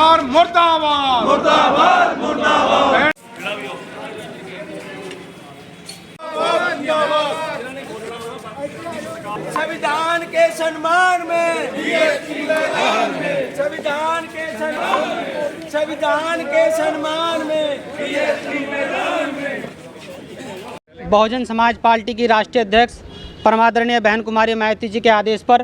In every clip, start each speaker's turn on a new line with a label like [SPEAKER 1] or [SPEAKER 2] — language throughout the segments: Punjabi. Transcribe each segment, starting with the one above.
[SPEAKER 1] सरकार मुर्दाबाद। मुर्दाबाद मुर्दाबाद।
[SPEAKER 2] संविधान के सम्मान में। संविधान के सम्मान संविधान के सम्मान में।
[SPEAKER 3] बहुजन समाज पार्टी की राष्ट्रीय अध्यक्ष परमादरणीय बहन कुमारी मायावती जी के आदेश पर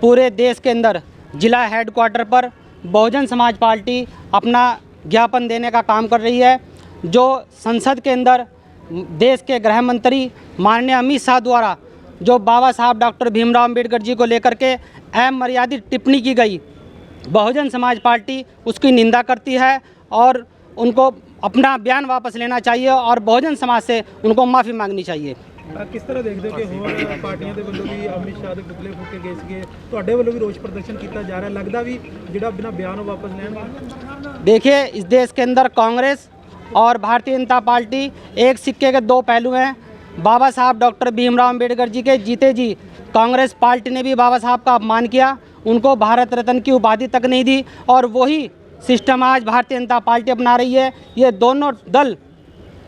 [SPEAKER 3] पूरे देश के अंदर जिला हेडक्वार्टर पर बहुजन समाज पार्टी अपना ज्ञापन देने का काम कर रही है, जो संसद के अंदर देश के गृह मंत्री माननीय अमित शाह द्वारा, जो बाबा साहब डॉक्टर भीमराव अंबेडकर जी को लेकर के अहम मर्यादित टिप्पणी की गई। बहुजन समाज पार्टी उसकी निंदा करती है और उनको अपना बयान वापस लेना चाहिए और बहुजन समाज से उनको माफ़ी मांगनी चाहिए।
[SPEAKER 4] ਕਿਸ ਤਰ੍ਹਾਂ ਦੇਖਦੇ ਹੋ ਕਿ ਹੋਰ ਪਾਰਟੀਆਂ ਦੇ ਵੱਲੋਂ ਵੀ ਅਮਿਤ ਸ਼ਾਹ ਦੇ ਪੁਤਲੇ ਫੂਕੇ ਗਏ ਸੀਗੇ ਤੁਹਾਡੇ ਵੱਲੋਂ ਵੀ ਰੋਸ ਪ੍ਰਦਰਸ਼ਨ ਕੀਤਾ ਜਾ ਰਿਹਾ ਲੱਗਦਾ ਵੀ ਜਿਹੜਾ ਬਿਨਾ ਬਿਆਨ ਉਹ ਵਾਪਸ ਲੈਣਗੇ
[SPEAKER 3] देखिए इस देश के अंदर कांग्रेस और भारतीय जनता पार्टी एक सिक्के के दो पहलू हैं बाबा साहब डॉक्टर भीमराव अम्बेडकर जी के जीते जी कांग्रेस पार्टी ने भी बाबा साहब का अपमान किया उनको भारत रत्न की उपाधि तक नहीं दी और वही सिस्टम आज भारतीय जनता पार्टी अपना रही है ये दोनों दल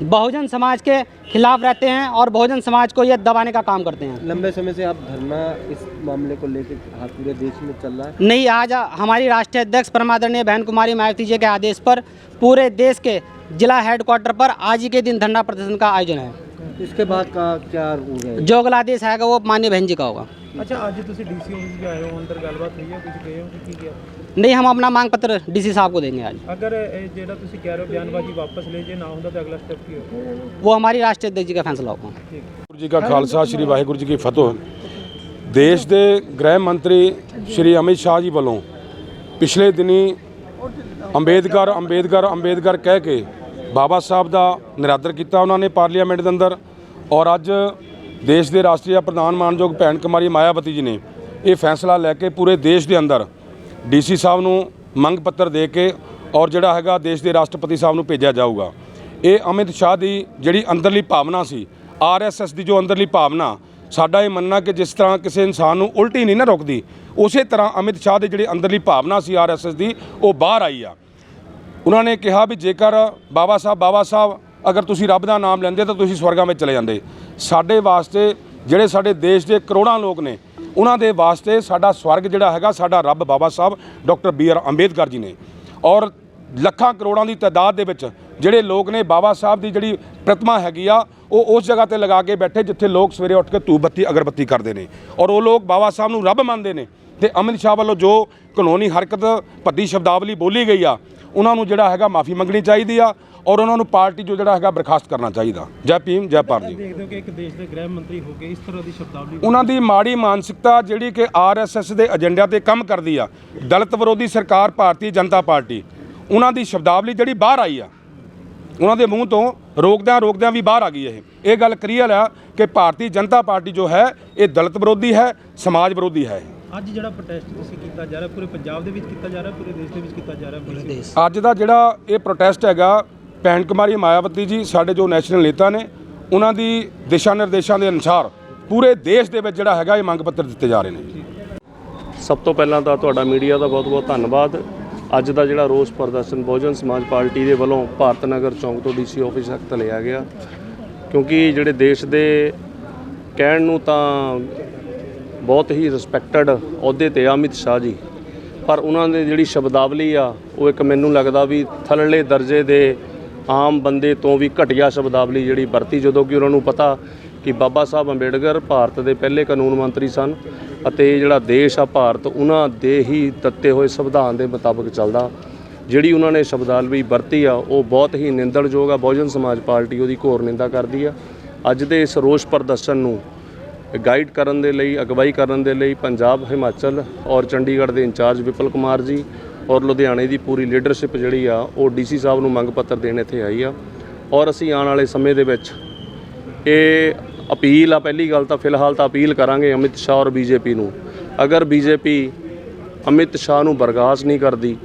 [SPEAKER 3] बहुजन समाज के खिलाफ रहते हैं और बहुजन समाज को ये दबाने का काम करते हैं।
[SPEAKER 5] लंबे समय से आप धरना इस मामले को लेकर हाँ, पूरे देश में चल रहा है?
[SPEAKER 3] नहीं आज हमारी राष्ट्रीय अध्यक्ष परमादरणीय बहन कुमारी मायावती जी के आदेश पर पूरे देश के जिला हेडक्वार्टर पर आज ही के दिन धरना प्रदर्शन का आयोजन है।
[SPEAKER 5] इसके बाद का क्या हो गया
[SPEAKER 3] जो अगला आदेश आएगा वो माननीय बहन जी का होगा
[SPEAKER 4] ਅੱਛਾ ਅੱਜ ਤੁਸੀਂ ਡੀਸੀ ਆਫਿਸ ਵੀ ਆਏ ਹੋ ਅੰਦਰ ਗੱਲਬਾਤ ਹੋਈ ਹੈ ਕੁਝ ਗਏ ਹੋ ਕਿ ਕੀ ਕੀਤਾ
[SPEAKER 3] नहीं हम अपना मांग पत्र डीसी साहब को देंगे आज
[SPEAKER 4] ਅਗਰ ਇਹ ਜਿਹੜਾ ਤੁਸੀਂ ਕਹਿ ਰਹੇ ਹੋ ਬਿਆਨਬਾਜ਼ੀ ਵਾਪਸ ਲੈ ਜੇ ਨਾ ਹੁੰਦਾ ਤਾਂ ਅਗਲਾ ਸਟੈਪ ਕੀ ਹੋਊਗਾ
[SPEAKER 3] वो हमारी राष्ट्रीय अध्यक्ष जी का फैसला होगा
[SPEAKER 6] ਵਾਹਿਗੁਰੂ ਜੀ ਕਾ ਖਾਲਸਾ ਸ੍ਰੀ ਵਾਹਿਗੁਰੂ ਜੀ ਕੀ ਫਤਿਹ ਦੇਸ਼ ਦੇ ਗ੍ਰਹਿ ਮੰਤਰੀ ਸ੍ਰੀ ਅਮਿਤ ਸ਼ਾਹ ਜੀ ਵੱਲੋਂ ਪਿਛਲੇ ਦਿਨੀ ਅੰਬੇਦਕਰ ਅੰਬੇਦਕਰ ਅੰਬੇਦਕਰ ਕਹਿ ਕੇ ਬਾਬਾ ਸਾਹਿਬ ਦਾ ਨਿਰਾਦਰ ਕੀਤਾ ਉਹਨਾਂ ਨੇ ਪਾਰਲੀਮੈਂਟ ਦੇ ਅੰਦਰ ਔਰ ਅੱਜ ਦੇਸ਼ ਦੇ ਰਾਸ਼ਟਰੀ ਪ੍ਰਧਾਨ ਮਾਨਯੋਗ ਭੈਣ ਕੁਮਾਰੀ ਮਾਇਆਵਤੀ ਜੀ ਨੇ ਇਹ ਫੈਸਲਾ ਲੈ ਕੇ ਪੂਰੇ ਦੇਸ਼ ਦੇ ਅੰਦਰ ਡੀਸੀ ਸਾਹਿਬ ਨੂੰ ਮੰਗ ਪੱਤਰ ਦੇ ਕੇ ਔਰ ਜਿਹੜਾ ਹੈਗਾ ਦੇਸ਼ ਦੇ ਰਾਸ਼ਟਰਪਤੀ ਸਾਹਿਬ ਨੂੰ ਭੇਜਿਆ ਜਾਊਗਾ। ਇਹ ਅਮਿਤ ਸ਼ਾਹ ਦੀ ਜਿਹੜੀ ਅੰਦਰਲੀ ਭਾਵਨਾ ਸੀ ਆਰਐਸਐਸ ਦੀ ਜੋ ਅੰਦਰਲੀ ਭਾਵਨਾ, ਸਾਡਾ ਇਹ ਮੰਨਣਾ ਕਿ ਜਿਸ ਤਰ੍ਹਾਂ ਕਿਸੇ ਇਨਸਾਨ ਨੂੰ ਉਲਟੀ ਨਹੀਂ ਨਾ ਰੁਕਦੀ, ਉਸੇ ਤਰ੍ਹਾਂ ਅਮਿਤ ਸ਼ਾਹ ਦੇ ਜਿਹੜੀ ਅੰਦਰਲੀ ਭਾਵਨਾ ਸੀ ਆਰਐਸਐਸ ਦੀ, ਉਹ ਬਾਹਰ ਆਈ ਆ। ਉਹਨਾਂ ਨੇ ਕਿਹਾ ਵੀ ਜੇਕਰ ਬਾਬਾ ਸਾਹਿਬ ਬਾਬਾ ਸਾਹਿਬ ਅਗਰ ਤੁਸੀਂ ਰੱਬ ਦਾ ਨਾਮ ਲੈਂਦੇ ਤਾਂ ਤੁਸੀਂ ਸਵਰਗਾਂ ਵਿੱਚ ਚਲੇ ਜਾਂਦੇ। ਸਾਡੇ ਵਾਸਤੇ ਜਿਹੜੇ ਸਾਡੇ ਦੇਸ਼ ਦੇ ਕਰੋੜਾਂ ਲੋਕ ਨੇ, ਉਹਨਾਂ ਦੇ ਵਾਸਤੇ ਸਾਡਾ ਸਵਰਗ ਜਿਹੜਾ ਹੈਗਾ, ਸਾਡਾ ਰੱਬ Baba Sahib, doctor B R Ambedkar ji ਨੇ। ਔਰ ਲੱਖਾਂ ਕਰੋੜਾਂ ਦੀ ਤਾਦਾਦ ਦੇ ਵਿੱਚ ਜਿਹੜੇ ਲੋਕ ਨੇ, ਬਾਬਾ ਸਾਹਿਬ ਦੀ ਜਿਹੜੀ ਪ੍ਰਤਿਮਾ ਹੈਗੀ ਆ, ਉਹ ਉਸ ਜਗ੍ਹਾ ਤੇ ਲਗਾ ਕੇ ਬੈਠੇ ਜਿੱਥੇ ਲੋਕ ਸਵੇਰੇ ਉੱਠ ਕੇ ਧੂਪ ਬੱਤੀ, ਅਗਰਬੱਤੀ ਕਰਦੇ ਨੇ। ਔਰ ਉਹ ਲੋਕ ਬਾਬਾ ਸਾਹਿਬ ਨੂੰ ਰੱਬ ਮੰਨਦੇ ਨੇ। ਤੇ ਅਮਿਤ ਸ਼ਾਹ ਵੱਲੋਂ ਜੋ ਕਾਨੂੰਨੀ ਹਰਕਤ, ਭੱਦੀ ਸ਼ਬਦਾਵਲੀ ਬੋਲੀ ਗਈ ਆ, ਉਹਨਾਂ ਨੂੰ ਜਿਹੜਾ ਹੈਗਾ ਮਾਫੀ ਮੰਗਣੀ ਚਾਹੀਦੀ ਆ। ਔਰ ਉਹਨਾਂ ਨੂੰ ਪਾਰਟੀ ਜੋ ਜਿਹੜਾ ਹੈਗਾ ਬਰਖਾਸਤ ਕਰਨਾ ਚਾਹੀਦਾ। ਜੈ ਭੀਮ ਜੈ ਭਾਰਤ ਜੀ।
[SPEAKER 4] ਦੇਖਦੇ ਹੋ ਕਿ ਇੱਕ ਦੇਸ਼ ਦੇ ਗ੍ਰਹਿ ਮੰਤਰੀ ਹੋ ਕੇ ਇਸ ਤਰ੍ਹਾਂ ਦੀ ਸ਼ਬਦਾਵਲੀ
[SPEAKER 6] ਉਹਨਾਂ ਦੀ ਮਾੜੀ ਮਾਨਸਿਕਤਾ ਜਿਹੜੀ ਕਿ ਆਰਐਸਐਸ ਦੇ ਏਜੰਡਿਆਂ ਤੇ ਕੰਮ ਕਰਦੀ ਆ ਦਲਿਤ ਵਿਰੋਧੀ ਸਰਕਾਰ ਭਾਰਤੀ ਜਨਤਾ ਪਾਰਟੀ ਉਹਨਾਂ ਦੀ ਸ਼ਬਦਾਵਲੀ ਜਿਹੜੀ ਬਾਹਰ ਆਈ ਆ ਉਹਨਾਂ ਦੇ ਮੂੰਹ ਤੋਂ ਰੋਕਦਿਆਂ ਰੋਕਦਿਆਂ ਵੀ ਬਾਹਰ ਆ ਗਈ ਇਹ। ਇਹ ਗੱਲ ਕਲੀਅਰ ਆ ਕਿ ਭਾਰਤੀ ਜਨਤਾ ਪਾਰਟੀ ਜੋ ਹੈ ਇਹ ਦਲਿਤ ਵਿਰੋਧੀ ਹੈ ਸਮਾਜ ਵਿਰੋਧੀ ਹੈ
[SPEAKER 4] ਅੱਜ ਜਿਹੜਾ ਪ੍ਰੋਟੈਸਟ ਤੁਸੀਂ ਕੀਤਾ ਜਾ ਰਿਹਾ ਪੂਰੇ ਪੰਜਾਬ ਦੇ ਵਿੱਚ ਕੀਤਾ ਜਾ ਰਿਹਾ ਪੂਰੇ ਦੇਸ਼ ਦੇ ਵਿੱਚ ਕੀਤਾ ਜਾ ਰਿਹਾ? ਪੂਰੇ ਦੇਸ਼।
[SPEAKER 6] ਅੱਜ ਦਾ ਜਿਹੜਾ ਇਹ ਪ੍ਰੋਟੈਸਟ ਹੈਗਾ ਭੈਣ ਕੁਮਾਰੀ ਮਾਇਆਵਤੀ ਜੀ, ਸਾਡੇ ਜੋ ਨੈਸ਼ਨਲ ਨੇਤਾ ਨੇ, ਉਹਨਾਂ ਦੀ ਦਿਸ਼ਾ ਨਿਰਦੇਸ਼ਾਂ ਦੇ ਅਨੁਸਾਰ ਪੂਰੇ ਦੇਸ਼ ਦੇ ਵਿੱਚ ਜਿਹੜਾ ਹੈਗਾ ਇਹ ਮੰਗ ਪੱਤਰ ਦਿੱਤੇ ਜਾ ਰਹੇ ਨੇ।
[SPEAKER 7] ਸਭ ਤੋਂ ਪਹਿਲਾਂ ਤਾਂ ਤੁਹਾਡਾ ਮੀਡੀਆ ਦਾ ਬਹੁਤ-ਬਹੁਤ ਧੰਨਵਾਦ। ਅੱਜ ਦਾ ਜਿਹੜਾ ਰੋਸ ਪ੍ਰਦਰਸ਼ਨ, ਬਹੁਜਨ ਸਮਾਜ ਪਾਰਟੀ ਦੇ ਵੱਲੋਂ ਭਾਰਤ ਨਗਰ ਚੌਂਕ ਤੋਂ ਡੀਸੀ ਆਫਿਸ ਤੱਕ ਲਿਆ ਗਿਆ। ਕਿਉਂਕਿ ਜਿਹੜੇ ਦੇਸ਼ ਦੇ ਕਹਿਣ ਨੂੰ ਤਾਂ ਬਹੁਤ ਹੀ ਰਿਸਪੈਕਟਡ ਅਹੁਦੇ ਤੇ ਆ ਅਮਿਤ ਸ਼ਾਹ ਜੀ। ਪਰ ਉਹਨਾਂ ਦੇ ਜਿਹੜੀ ਸ਼ਬਦਾਵਲੀ ਆ, ਉਹ ਇੱਕ ਮੈਨੂੰ ਲੱਗਦਾ ਵੀ ਥੱਲੜੇ ਦਰਜੇ ਦੇ ਆਮ ਬੰਦੇ ਤੋਂ ਵੀ ਘਟੀਆ ਸ਼ਬਦਾਵਲੀ ਜਿਹੜੀ ਵਰਤੀ, ਜਦੋਂ ਕਿ ਉਹਨਾਂ ਨੂੰ ਪਤਾ ਕਿ ਬਾਬਾ ਸਾਹਿਬ ਅੰਬੇਡਕਰ ਭਾਰਤ ਦੇ ਪਹਿਲੇ ਕਾਨੂੰਨ ਮੰਤਰੀ ਸਨ ਅਤੇ ਜਿਹੜਾ ਦੇਸ਼ ਆ ਭਾਰਤ, ਉਹਨਾਂ ਦੇ ਹੀ ਦਿੱਤੇ ਹੋਏ ਸੰਵਿਧਾਨ ਦੇ ਮੁਤਾਬਕ ਚੱਲਦਾ। ਜਿਹੜੀ ਉਹਨਾਂ ਨੇ ਸ਼ਬਦਾਵਲੀ ਵਰਤੀ ਆ, ਉਹ ਬਹੁਤ ਹੀ ਨਿੰਦਣਯੋਗ ਆ, ਬਹੁਜਨ ਸਮਾਜ ਪਾਰਟੀ ਉਹਦੀ ਘੋਰ ਨਿੰਦਾ ਕਰਦੀ ਆ। ਅੱਜ ਦੇ ਇਸ ਰੋਸ ਪ੍ਰਦਰਸ਼ਨ ਨੂੰ ਗਾਈਡ ਕਰਨ ਦੇ ਲਈ, ਅਗਵਾਈ ਕਰਨ ਦੇ ਲਈ ਪੰਜਾਬ, ਹਿਮਾਚਲ ਔਰ ਚੰਡੀਗੜ੍ਹ ਦੇ ਇੰਚਾਰਜ ਵਿਪਲ ਕੁਮਾਰ ਜੀ ਔਰ ਲੁਧਿਆਣੇ ਦੀ ਪੂਰੀ ਲੀਡਰਸ਼ਿਪ ਜਿਹੜੀ ਆ, ਉਹ ਡੀਸੀ ਸਾਹਿਬ ਨੂੰ ਮੰਗ ਪੱਤਰ ਦੇਣ ਇੱਥੇ ਆਈ ਆ। ਔਰ ਅਸੀਂ ਆਉਣ ਵਾਲੇ ਸਮੇਂ ਦੇ ਵਿੱਚ ਇਹ ਅਪੀਲ ਆ, ਪਹਿਲੀ ਗੱਲ ਤਾਂ ਫਿਲਹਾਲ ਤਾਂ ਅਪੀਲ ਕਰਾਂਗੇ ਅਮਿਤ ਸ਼ਾਹ ਔਰ ਬੀਜੇਪੀ ਨੂੰ। ਅਗਰ ਬੀਜੇਪੀ ਅਮਿਤ ਸ਼ਾਹ ਨੂੰ ਬਰਗਾਸ਼ਤ ਨਹੀਂ ਕਰਦੀ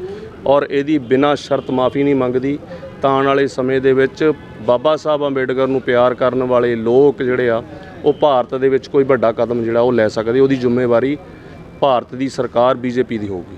[SPEAKER 7] ਔਰ ਇਹਦੀ ਬਿਨਾਂ ਸ਼ਰਤ ਮਾਫੀ ਨਹੀਂ ਮੰਗਦੀ, ਤਾਂ ਆਉਣ ਵਾਲੇ ਸਮੇਂ ਦੇ ਵਿੱਚ ਬਾਬਾ ਸਾਹਿਬ ਅੰਬੇਡਕਰ ਨੂੰ ਪਿਆਰ ਕਰਨ ਵਾਲੇ ਲੋਕ ਜਿਹੜੇ ਆ, ਉਹ ਭਾਰਤ ਦੇ ਵਿੱਚ ਕੋਈ ਵੱਡਾ ਕਦਮ ਜਿਹੜਾ, ਉਹ ਲੈ ਸਕਦੇ, ਉਹਦੀ ਜ਼ਿੰਮੇਵਾਰੀ ਭਾਰਤ ਦੀ ਸਰਕਾਰ ਬੀਜੇਪੀ ਦੀ ਹੋਊਗੀ।